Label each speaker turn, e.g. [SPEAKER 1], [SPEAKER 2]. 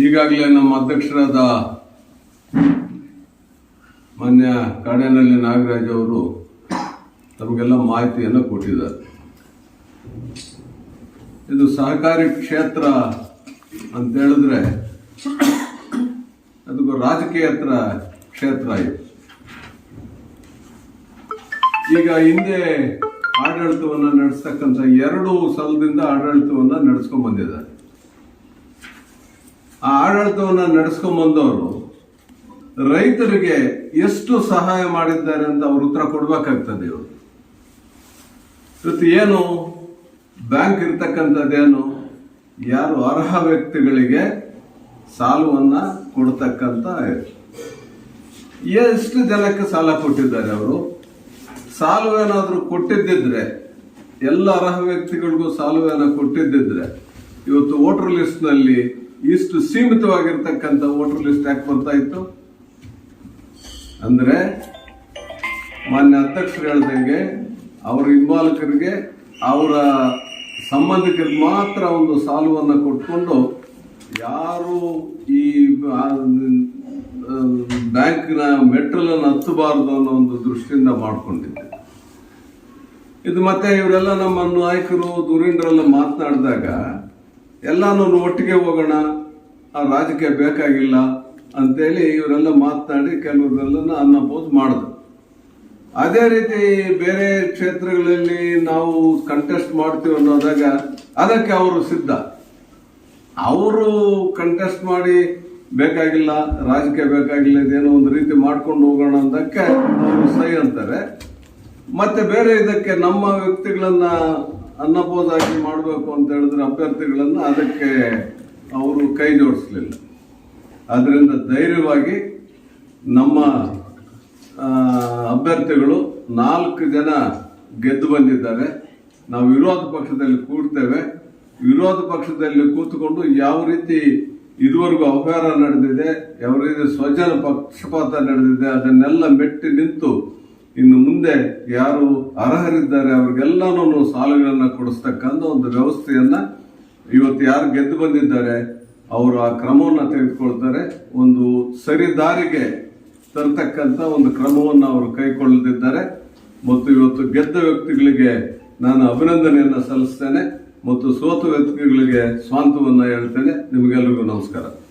[SPEAKER 1] ಈಗಾಗಲೇ ನಮ್ಮ ಅಧ್ಯಕ್ಷರಾದ ಮಾನ್ಯ ಕಾಡೇನಹಳ್ಳಿ ನಾಗರಾಜ್ ಅವರು ತಮಗೆಲ್ಲ ಮಾಹಿತಿಯನ್ನು ಕೊಟ್ಟಿದ್ದಾರೆ. ಇದು ಸಹಕಾರಿ ಕ್ಷೇತ್ರ ಅಂತ ಹೇಳಿದ್ರೆ ಅದು ರಾಜಕೀಯೇತರ ಕ್ಷೇತ್ರ ಇದು. ಈಗ ಹಿಂದೆ ಆಡಳಿತವನ್ನು ನಡೆಸ್ತಕ್ಕಂಥ ಎರಡು ಸಲದಿಂದ ಆಡಳಿತವನ್ನು ನಡೆಸ್ಕೊಂಡ್ ಬಂದಿದ್ದಾರೆ. ಆ ಆಡಳಿತವನ್ನು ನಡೆಸ್ಕೊಂಡ್ ಬಂದವರು, ರೈತರಿಗೆ ಎಷ್ಟು ಸಹಾಯ ಮಾಡಿದ್ದಾರೆ ಅಂತ ಅವ್ರ ಉತ್ತರ ಕೊಡ್ಬೇಕಾಗ್ತದೆ ಇವರು. ಇವತ್ತು ಏನು, ಬ್ಯಾಂಕ್ ಇರ್ತಕ್ಕಂಥದ್ದೇನು ಯಾರು ಅರ್ಹ ವ್ಯಕ್ತಿಗಳಿಗೆ ಸಾಲವನ್ನ ಕೊಡ್ತಕ್ಕಂಥ ಎಷ್ಟು ಜನಕ್ಕೆ ಸಾಲ ಕೊಟ್ಟಿದ್ದಾರೆ ಅವರು? ಸಾಲವೇನಾದ್ರೂ ಕೊಟ್ಟಿದ್ದಿದ್ರೆ, ಎಲ್ಲ ಅರ್ಹ ವ್ಯಕ್ತಿಗಳಿಗೂ ಸಾಲವೇನ ಕೊಟ್ಟಿದ್ದಿದ್ರೆ, ಇವತ್ತು ವೋಟರ್ ಲಿಸ್ಟ್ನಲ್ಲಿ ಇಷ್ಟು ಸೀಮಿತವಾಗಿರ್ತಕ್ಕಂಥ ವೋಟರ್ ಲಿಸ್ಟ್ ಯಾಕೆ ಬರ್ತಾ ಇತ್ತು? ಅಂದ್ರೆ ಮಾನ್ಯ ಅಧ್ಯಕ್ಷರು ಹೇಳ್ದಂಗೆ ಅವರ ಹಿಂಬಾಲಕರಿಗೆ ಅವರ ಸಂಬಂಧಿಕರಿಗೆ ಮಾತ್ರ ಒಂದು ಸಾಲವನ್ನು ಕೊಟ್ಕೊಂಡು ಯಾರು ಈ ಬ್ಯಾಂಕಿನ ಮೆಟ್ರಲನ್ನು ಹತ್ತಬಾರದು ಅನ್ನೋ ಒಂದು ದೃಷ್ಟಿಯಿಂದ ಮಾಡ್ಕೊಂಡಿದ್ದೆ. ಇದು ಮತ್ತೆ ಇವರೆಲ್ಲ ನಮ್ಮ ನಾಯಕರು ದುರೀಂದ್ರೆಲ್ಲ ಮಾತನಾಡಿದಾಗ ಎಲ್ಲಾನು ಒಟ್ಟಿಗೆ ಹೋಗೋಣ, ಆ ರಾಜಕೀಯ ಬೇಕಾಗಿಲ್ಲ ಅಂತೇಳಿ ಇವರೆಲ್ಲ ಮಾತನಾಡಿ ಕೆಲವರೆಲ್ಲ ಅನ್ನಪೋಸ್ ಮಾಡಿದ್ರು. ಅದೇ ರೀತಿ ಬೇರೆ ಕ್ಷೇತ್ರಗಳಲ್ಲಿ ನಾವು ಕಂಟೆಸ್ಟ್ ಮಾಡ್ತೀವಿ ಅನ್ನೋದಾಗ ಅದಕ್ಕೆ ಅವರು ಸಿದ್ಧ. ಅವರು ಕಂಟೆಸ್ಟ್ ಮಾಡಿ ಬೇಕಾಗಿಲ್ಲ, ರಾಜಕೀಯ ಬೇಕಾಗಿಲ್ಲ, ಇದೇನೋ ಒಂದು ರೀತಿ ಮಾಡ್ಕೊಂಡು ಹೋಗೋಣ ಅಂದಕ್ಕೆ ಅವರು ಸೈ ಅಂತಾರೆ. ಮತ್ತೆ ಬೇರೆ ಇದಕ್ಕೆ ನಮ್ಮ ವ್ಯಕ್ತಿಗಳನ್ನ ಅನ್ನಬೋದಾಗಿ ಮಾಡಬೇಕು ಅಂತ ಹೇಳಿದ್ರೆ ಅಭ್ಯರ್ಥಿಗಳನ್ನು ಅದಕ್ಕೆ ಅವರು ಕೈ ಜೋಡಿಸಲಿಲ್ಲ. ಅದರಿಂದ ಧೈರ್ಯವಾಗಿ ನಮ್ಮ ಅಭ್ಯರ್ಥಿಗಳು ನಾಲ್ಕು ಜನ ಗೆದ್ದು ಬಂದಿದ್ದಾರೆ. ನಾವು ವಿರೋಧ ಪಕ್ಷದಲ್ಲಿ ಕೂಡ್ತೇವೆ ವಿರೋಧ ಪಕ್ಷದಲ್ಲಿ ಕೂತ್ಕೊಂಡು ಯಾವ ರೀತಿ ಇದುವರೆಗೂ ಅವಹಾರ ನಡೆದಿದೆ, ಯಾವ ರೀತಿ ಸ್ವಜನ ಪಕ್ಷಪಾತ ನಡೆದಿದೆ, ಅದನ್ನೆಲ್ಲ ಮೆಟ್ಟಿ ನಿಂತು ಇನ್ನು ಮುಂದೆ ಯಾರು ಅರ್ಹರಿದ್ದಾರೆ ಅವ್ರಿಗೆಲ್ಲನೂ ಸಾಲಗಳನ್ನ ಕೊಡಿಸ್ತಕ್ಕಂಥ ಒಂದು ವ್ಯವಸ್ಥೆಯನ್ನ ಇವತ್ತು ಯಾರು ಗೆದ್ದು ಬಂದಿದ್ದಾರೆ, ಅವರು ಆ ಕ್ರಮವನ್ನು ತೆಗೆದುಕೊಳ್ತಾರೆ. ಒಂದು ಸರಿ ದಾರಿಗೆ ತರತಕ್ಕಂಥ ಒಂದು ಕ್ರಮವನ್ನು ಅವರು ಕೈಗೊಳ್ಳದಿದ್ದಾರೆ. ಮತ್ತು ಇವತ್ತು ಗೆದ್ದ ವ್ಯಕ್ತಿಗಳಿಗೆ ನಾನು ಅಭಿನಂದನೆಯನ್ನು ಸಲ್ಲಿಸ್ತೇನೆ. ಮತ್ತು ಸೋತ ವ್ಯಕ್ತಿಗಳಿಗೆ ಸ್ವಾಂತವನ್ನ ಹೇಳ್ತೇನೆ. ನಿಮಗೆಲ್ಲರಿಗೂ ನಮಸ್ಕಾರ.